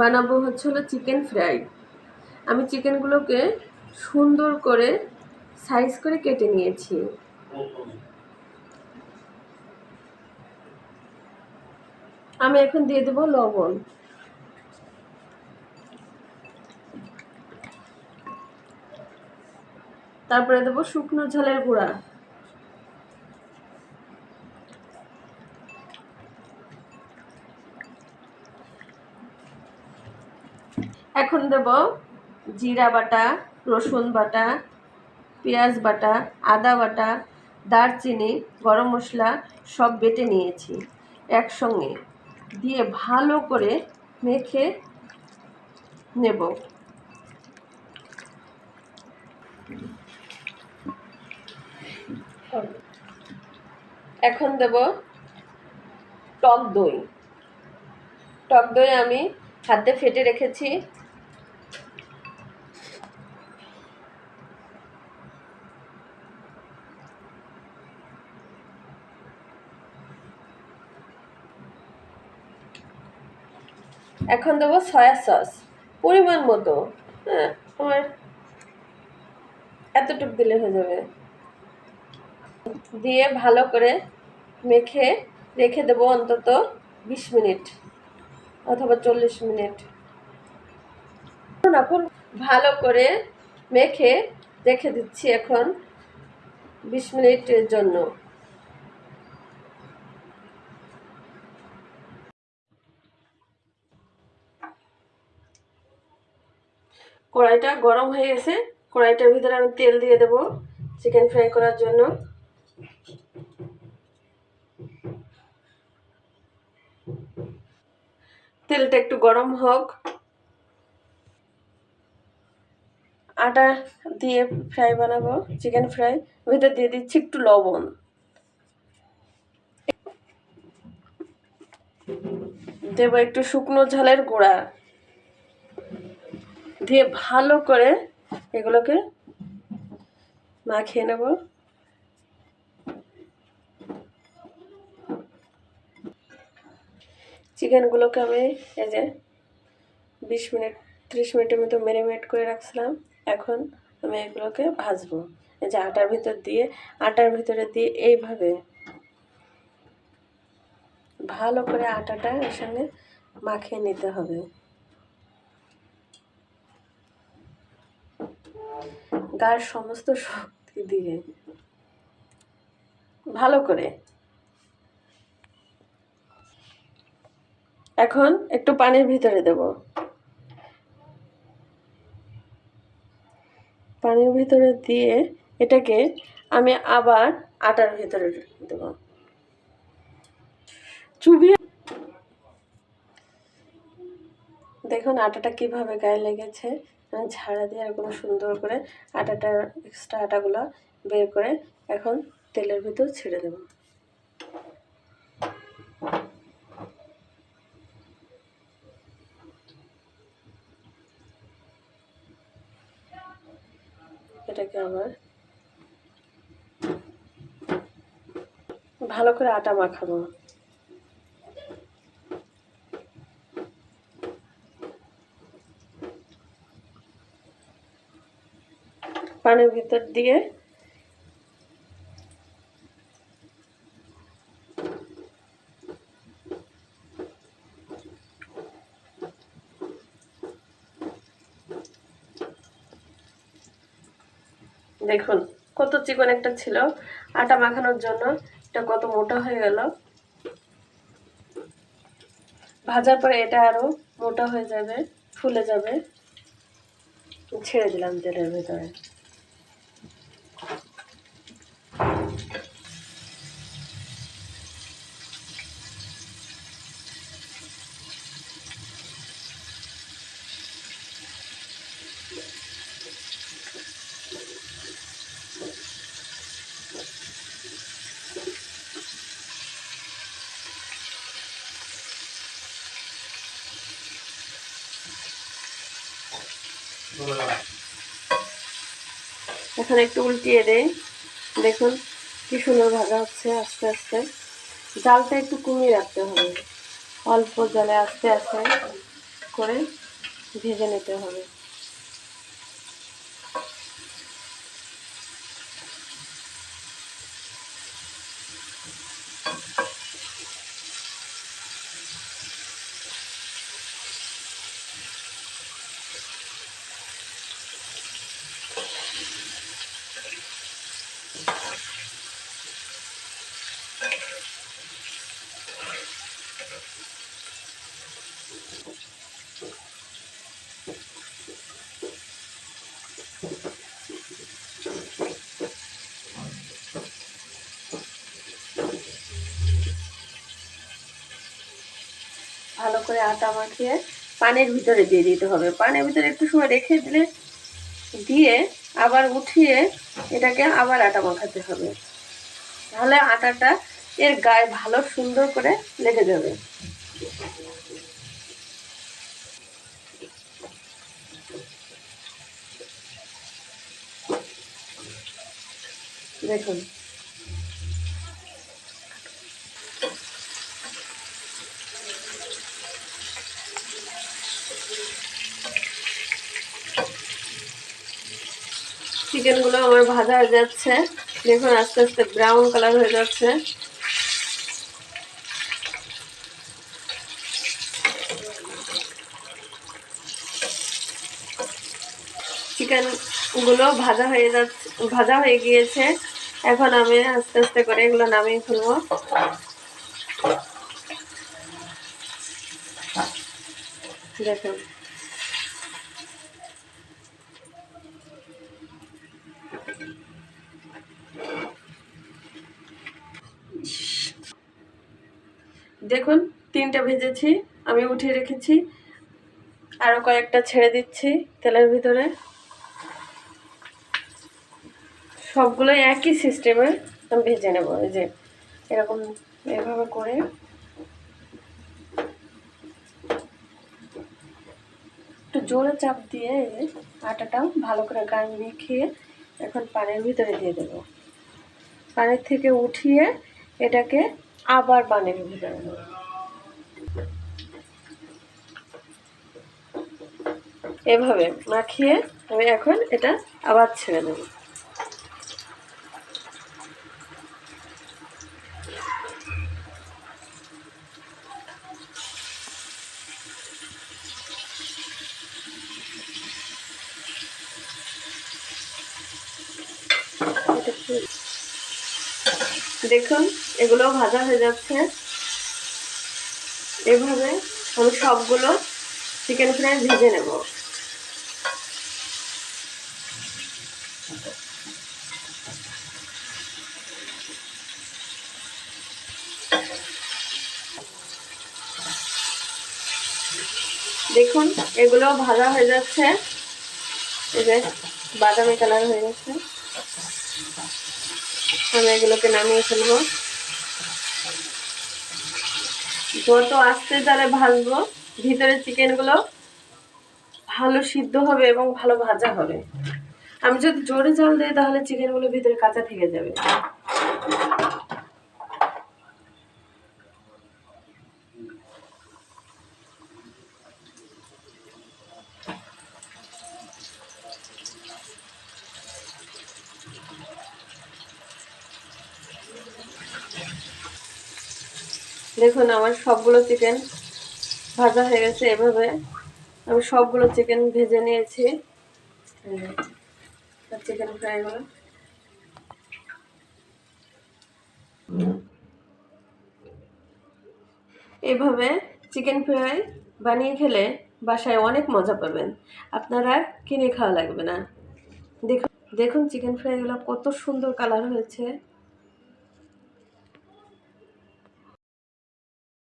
বানাবো হচ্ছে হলো চিকেন ফ্রাই আমি চিকেনগুলোকে সুন্দর করে সাইজ করে কেটে নিয়েছি। আমি এখন দিয়ে দেবো লবণ। তারপরে দেবো শুকনো ঝালের গুঁড়া। এখন দেব জিরা বাটা, রসুন বাটা, পেঁয়াজ বাটা, আদা বাটা, দারচিনি, গরম মশলা সব বেটে নিয়েছি একসঙ্গে দিয়ে ভালো করে মেখে নেব। এখন দেব টক দই। টক দই আমি হাতে ফেটে রেখেছি। এখন দেবো সয়া সস পরিমাণ মতো। হ্যাঁ আমার এতটুক দিলে হয়ে যাবে। দিয়ে ভালো করে মেখে রেখে দেবো অন্তত বিশ মিনিট অথবা চল্লিশ মিনিট। এখন ভালো করে মেখে রেখে দিচ্ছি এখন বিশ মিনিটের জন্য। কড়াইটা গরম হয়ে গেছে। কড়াইটার ভিতরে আমি তেল দিয়ে দেব চিকেন ফ্রাই করার জন্য। তেলটা একটু গরম হোক। আটা দিয়ে ফ্রাই বানাবো, চিকেন ফ্রাই। ভিতরে দিয়ে দিচ্ছি একটু লবণ। দেবো একটু শুকনো ঝালের গুঁড়া। দিয়ে ভালো করে এগুলোকে মাখিয়ে নেব। চিকেনগুলোকে আমি এই যে বিশ মিনিট, ত্রিশ মিনিটের মতো ম্যারিনেট করে রাখছিলাম। এখন আমি এগুলোকে ভাজবো। এই যে আটার ভিতর দিয়ে, আটার ভিতরে দিয়ে এইভাবে ভালো করে আটাটা এর সঙ্গে মাখিয়ে নিতে হবে। গার সমস্ত শক্তি দিয়ে। ভালো করে। এখন একটু পানির ভিতরে দেব। পানির ভিতরে দিয়ে এটাকে আমি আবার আটার ভিতরে দেব। চুবিয়ে দেখুন আটাটা কীভাবে গায়ে লেগেছে। ঝাড়া দিয়ে এরকম সুন্দর করে আটাটা এক্সট্রা আটাগুলো বের করে এখন তেলের ভিতর ছেড়ে দেব। এটাকে আবার ভালো করে আটা মাখাবো। পানির ভিতর দিয়ে। দেখুন, কত চিকন একটা ছিল। আটা মাখানোর জন্য এটা কত মোটা হয়ে গেল। ভাজার পরে এটা আরও মোটা হয়ে যাবে, ফুলে যাবে। ছেড়ে দিলাম তেলের ভিতরে। এখন একটু উল্টিয়ে দেয় দেখুন, কি সুন্দর ভাজা হচ্ছে আস্তে আস্তে। জালটা একটু কমিয়ে রাখতে হবে। অল্প জলে আস্তে আস্তে করে ভেজে নিতে হবে। ভালো করে আটা মাখিয়ে পানের ভিতরে দিয়ে দিতে হবে। পানের ভিতরে একটু সময় রেখে দিলে দিয়ে আবার উঠিয়ে এটাকে আবার আটা মাখাতে হবে। তাহলে আটাটা এর গায়ে ভালো সুন্দর করে লেগে যাবে। দেখুন চিকেনগুলো আমার ভাজা হয়ে যাচ্ছে। দেখুন, আস্তে আস্তে ব্রাউন কালার হয়ে যাচ্ছে। চিকেনগুলো ভাজা হয়ে যাচ্ছে, ভাজা হয়ে গিয়েছে। এখন আমি আস্তে আস্তে করে এগুলো নামিয়ে ফেলব। দেখুন। দেখুন, তিনটা ভেজেছি, আমি উঠিয়ে রেখেছি। আরও কয়েকটা ছেড়ে দিচ্ছি তেলের ভিতরে। সবগুলোই একই সিস্টেমে আমি ভেজে নেব, এই যে এরকম এভাবে করে। একটু জোরে চাপ দিয়ে এই যে ভালো করে গায়ে মেখিয়ে এখন পানির ভিতরে দিয়ে দেবো। পানির থেকে উঠিয়ে এটাকে আবার পানির ভিতরে দেবো এভাবে মাখিয়ে আমি এখন এটা আবার ছেড়ে দেব। দেখুন এগুলো ভাজা হয়ে যাচ্ছে। এভাবে আমি সবগুলো চিকেন ফ্রাই ভেজে নেব। দেখুন এগুলো ভাজা হয়ে যাচ্ছে। এই যে বাদামি কালার হয়ে গেছে। আমি এগুলোকে নামিয়ে ফেলব। যত আস্তে জালে ভাজবো ভিতরে চিকেনগুলো ভালো সিদ্ধ হবে এবং ভালো ভাজা হবে। আমি যদি জোরে জল দিই তাহলে চিকেনগুলো ভিতরে কাঁচা থেকে যাবে। দেখুন, আমার সবগুলো চিকেন ভাজা হয়ে গেছে এভাবে। আমি সবগুলো চিকেন ভেজে নিয়েছি। চিকেন ফ্রাইগুলো এভাবে চিকেন ফ্রাই বানিয়ে খেলে বাসায় অনেক মজা পাবেন। আপনারা কিনে খাওয়া লাগবে না। দেখুন দেখুন চিকেন ফ্রাইগুলো কত সুন্দর কালার হয়েছে।